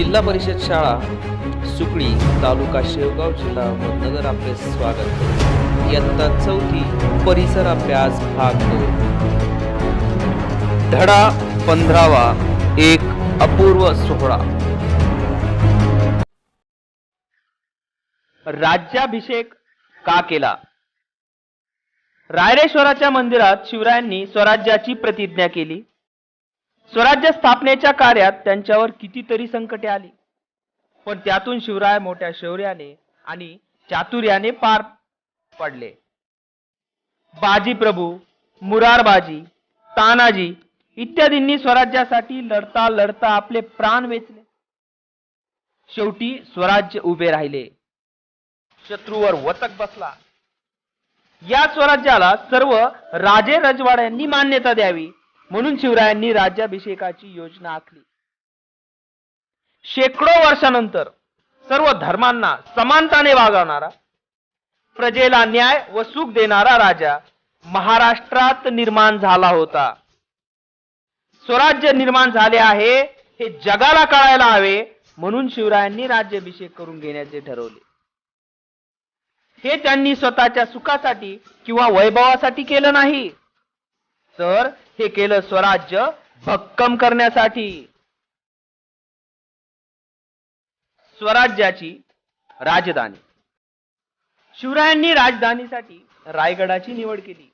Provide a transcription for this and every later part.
जिल्हा परिषद शाळा सुकळी तालुका शेवगाव जिल्हा अहमदनगर आपले स्वागत करते. इयत्ता चौथी परिसर अभ्यास भाग दोन. धडा पंधरावा एक अपूर्व सोहळा. राज्याभिषेक का केला? रायरेश्वराच्या मंदिरात शिवरायांनी स्वराज्याची प्रतिज्ञा केली. स्वराज्य स्थापनेच्या कार्यात त्यांच्यावर कितीतरी संकटे आली. पण त्यातून शिवराय मोठ्या शौर्याने आणि चातुर्याने पार पडले. बाजी प्रभू मुरारबाजी तानाजी इत्यादींनी स्वराज्यासाठी लढता लढता आपले प्राण वेचले. शेवटी स्वराज्य उभे राहिले. शत्रूवर वतक बसला. या स्वराज्याला सर्व राजे रजवाड्यांनी मान्यता द्यावी. म्हणून शिवरायांनी राज्याभिषेकाची योजना आखली. शेकडो वर्षानंतर सर्व धर्मांना समानताने वागवणारा प्रजेला न्याय व सुख देणारा राजा महाराष्ट्रात निर्माण झाला होता. स्वराज्य निर्माण झाले आहे हे जगाला कळायला हवे म्हणून शिवरायांनी राज्याभिषेक करून घेण्याचे ठरवले. हे त्यांनी स्वतःच्या सुखासाठी किंवा वैभवासाठी केलं नाही. तर हे केलं स्वराज्य भक्कम करण्यासाठी. स्वराज्याची राजधानी. शिवरायांनी राजधानीसाठी रायगडाची निवड केली.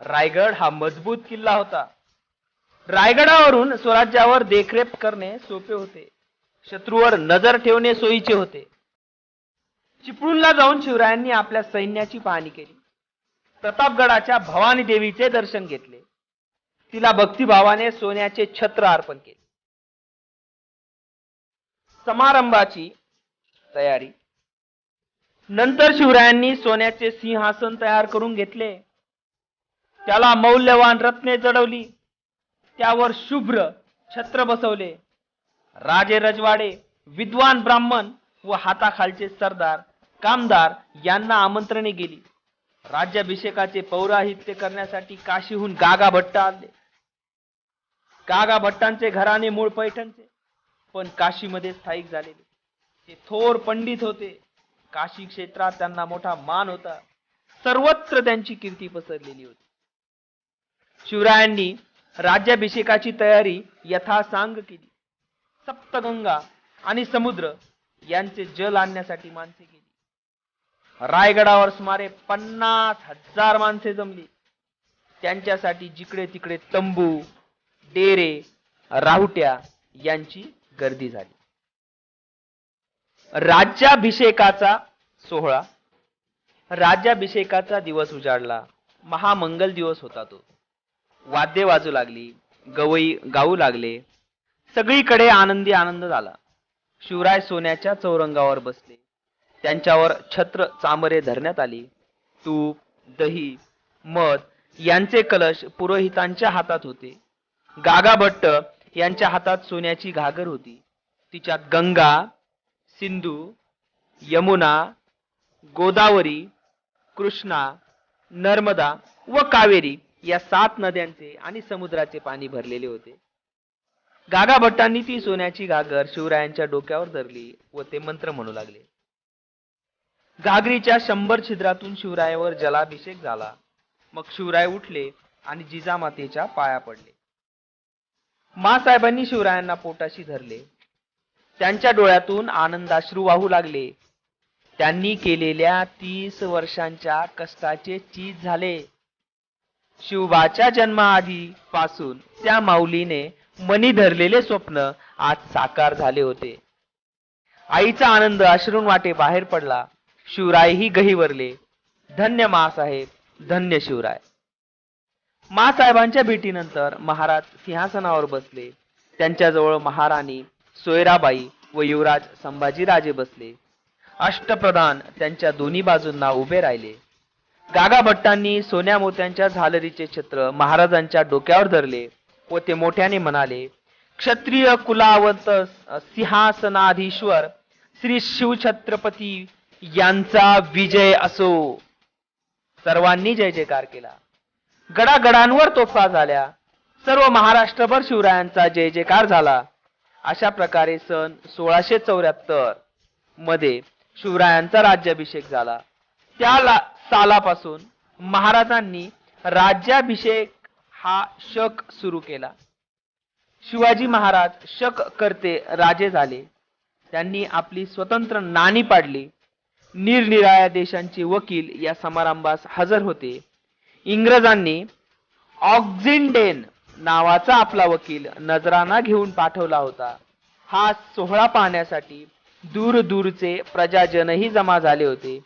रायगड हा मजबूत किल्ला होता. रायगडावरून स्वराज्यावर देखरेख करणे सोपे होते. शत्रूवर नजर ठेवणे सोयीचे होते. चिपळूणला जाऊन शिवरायांनी आपल्या सैन्याची पाहणी केली. प्रतापगडाच्या भवानी देवीचे दर्शन घेतले. तिला भक्तिभावाने सोन्याचे छत्र अर्पण केले. समारंभाची तयारी. नंतर शिवरायांनी सोन्याचे सिंहासन तयार करून घेतले. त्याला मौल्यवान रत्ने जडवली. त्यावर शुभ्र छत्र बसवले. राजे रजवाडे विद्वान ब्राह्मण व हाताखालचे सरदार कामदार यांना आमंत्रणे गेली राज्याभिषेकाचे पौराहित्य करण्यासाठी काशीहून गागा भट्ट आले गागा भट्टांचे घराणे मूळ पैठणचे. पण काशीमध्ये स्थायिक झालेले. ते थोर पंडित होते. काशी क्षेत्रात त्यांना मोठा मान होता. सर्वत्र त्यांची कीर्ती पसरलेली होती. शिवरायांनी राज्याभिषेकाची तयारी यथासांग केली. सप्तगंगा आणि समुद्र यांचे जल आणण्यासाठी माणसे गेली. रायगडावर सुमारे पन्नास हजार माणसे जमली. त्यांच्यासाठी जिकडे तिकडे तंबू डेरे राहुट्या यांची गर्दी झाली. राज्याभिषेकाचा सोहळा. राज्याभिषेकाचा दिवस उजाडला. महामंगल दिवस होता तो. वाद्ये वाजू लागली गवई गाऊ लागले. सगळीकडे आनंदी आनंद झाला. शिवराय सोन्याच्या चौरंगावर बसले. त्यांच्यावर छत्र चामरे धरण्यात आली. तूप दही मध यांचे कलश पुरोहितांच्या हातात होते. गागा भट्ट यांच्या हातात सोन्याची घागर होती. तिच्यात गंगा सिंधू यमुना गोदावरी कृष्णा नर्मदा व कावेरी या सात नद्यांचे आणि समुद्राचे पाणी भरलेले होते. गागाभट्टांनी ती सोन्याची घागर शिवरायांच्या डोक्यावर धरली व ते मंत्र म्हणू लागले. गागरीच्या शंभर छिद्रातून शिवरायावर जलाभिषेक झाला. मग शिवराय उठले आणि जिजामातेच्या पाया पडले. मासाहेबांनी शिवरायांना पोटाशी धरले. त्यांच्या डोळ्यातून आनंदाश्रू वाहू लागले. त्यांनी केलेल्या तीस वर्षांच्या कष्टाचे चीज झाले. शिवबाच्या जन्माआधी पासून त्या माऊलीने मनी धरलेले स्वप्न आज साकार झाले होते. आईचा आनंद अश्रून वाटे बाहेर पडला. शिवरायही गहिवरले धन्य मासाहेब धन्य शिवराय. मासाहेबांच्या भेटीनंतर महाराज सिंहासनावर बसले. त्यांच्याजवळ महाराणी सोयराबाई व युवराज संभाजीराजे बसले. अष्टप्रधान त्यांच्या दोन्ही बाजूंना उभे राहिले. गागाभट्टांनी सोन्या मोत्यांच्या झालरीचे छत्र महाराजांच्या डोक्यावर धरले व ते मोठ्याने म्हणाले क्षत्रिय कुलावंत सिंहासनाधीश्वर श्री शिवछत्रपती यांचा विजय असो. सर्वांनी जय जयकार केला. गडागडांवर तोफा झाल्या. सर्व महाराष्ट्रभर शिवरायांचा जय जयकार झाला. अशा प्रकारे सन सोळाशे चौऱ्याहत्तरमध्ये शिवरायांचा राज्याभिषेक झाला. त्या सालापासून महाराजांनी राज्याभिषेक हा शक सुरू केला. शिवाजी महाराज शक करते राजे झाले. त्यांनी आपली स्वतंत्र नाणी पाडली. निरनिराळ्या देशांचे वकील या समारंभास हजर होते. इंग्रजांनी ऑक्झिंडेन नावाचा आपला वकील नजराना घेऊन पाठवला होता. हा सोहळा पाहण्यासाठी दूर दूरचे प्रजाजनही जमा झाले होते.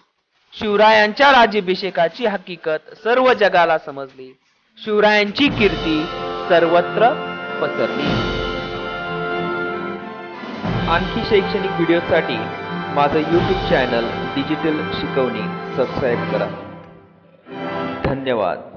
शिवरायांच्या राज्याभिषेकाची हकीकत सर्व जगाला समजली. शिवरायांची कीर्ती सर्वत्र पसरली. आणखी शैक्षणिक व्हिडिओसाठी माझं यूट्यूब चॅनल डिजिटल शिकवणी सबस्क्राईब करा. धन्यवाद.